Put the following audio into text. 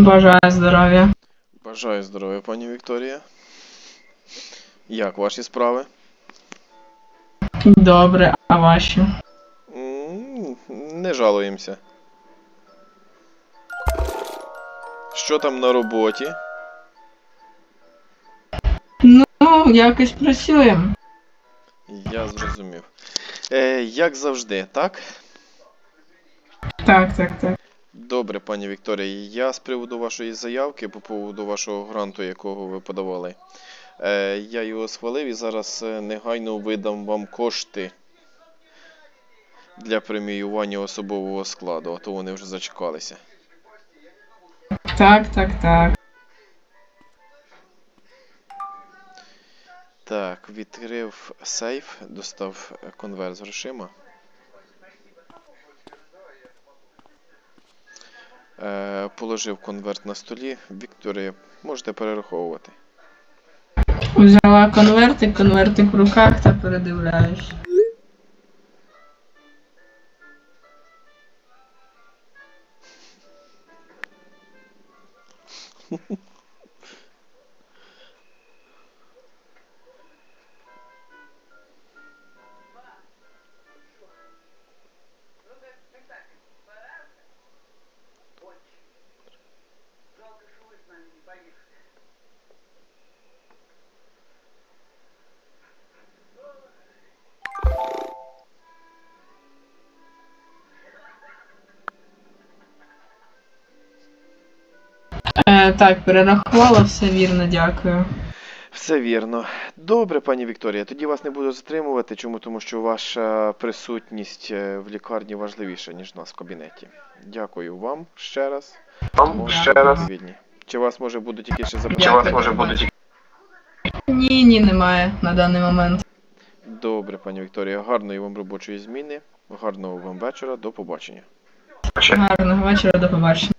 Бажаю здоров'я. Бажаю здоров'я, пані Вікторія. Як ваші справи? Добре, а ваші? Не жалуємося. Що там на роботі? Ну, якось працюємо. Я зрозумів. Е, як завжди, так? Так, так, так. Добре, пані Вікторія. Я з приводу вашої заявки по поводу вашого гранту, якого ви подавали. Е, я його схвалив і зараз е, негайно видам вам кошти для преміювання особового складу, а то вони вже зачекалися. Так, так, так. Так, відкрив сейф, достав конверт з грошима. Положив конверт на столі. Вікторія, можете перераховувати. Взяла конвертик, конвертик в руках та передивляюсь. Е, так, перерахувала, все вірно, дякую. Все вірно. Добре, пані Вікторія, тоді вас не буду затримувати. Чому? Тому що ваша присутність е, в лікарні важливіша, ніж у нас в кабінеті. Дякую вам ще раз. Вам ще раз. бути. Чи у вас може будуть якісь ще Чи запитання? вас може Ні, ні, немає на даний момент. Добре, пані Вікторія, гарної вам робочої зміни, гарного вам вечора, до побачення. Гарного вечора, до побачення.